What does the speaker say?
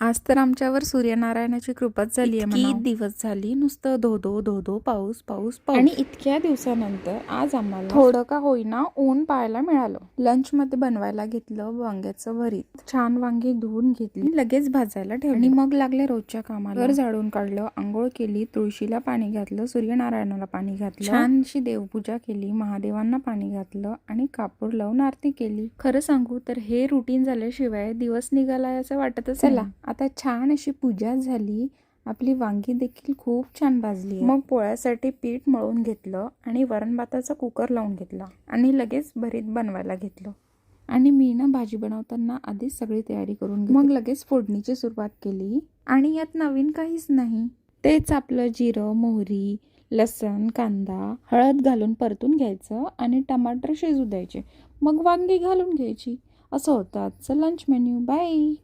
आज तर आमच्यावर सूर्यनारायणाची कृपाच झाली आहे इतकी दिवस झाली नुसतं धो धो धो धो पाऊस पाऊस पाऊस. आणि इतक्या दिवसानंतर आज आम्हाला थोडं का होईना ऊन पाहायला मिळालं. लंच मध्ये बनवायला घेतलं वांग्याचं भरीत. छान वांगी धुवून घेतली. लगेच भाजायला ठेवली. आणि मग लागले रोजच्या कामाला. घर झाडून काढलं आंघोळ केली तुळशीला पाणी घातलं सूर्यनारायणाला पाणी घातलं. छानशी देवपूजा केली महादेवांना पाणी घातलं आणि कापूर लावून आरती केली. खरं सांगू तर हे रुटीन झाल्याशिवाय दिवस निघालाय असं वाटतच चला आता छान अशी पूजा झाली. आपली वांगी देखील खूप छान भाजली मग पोळ्यासाठी पीठ मळून घेतलं आणि वरण भाताचा कुकर लावून घेतला आणि लगेच भरीत बनवायला घेतलं. आणि मी ना भाजी बनवताना आधीच सगळी तयारी करून मग लगेच फोडणीची सुरुवात केली. आणि यात नवीन काहीच नाही. तेच आपलं जिरं मोहरी लसण कांदा हळद घालून परतून घ्यायचं आणि टमाटर शिजू द्यायचे. मग वांगी घालून घ्यायची. असं होतं. आजचं लंच मेन्यू बाय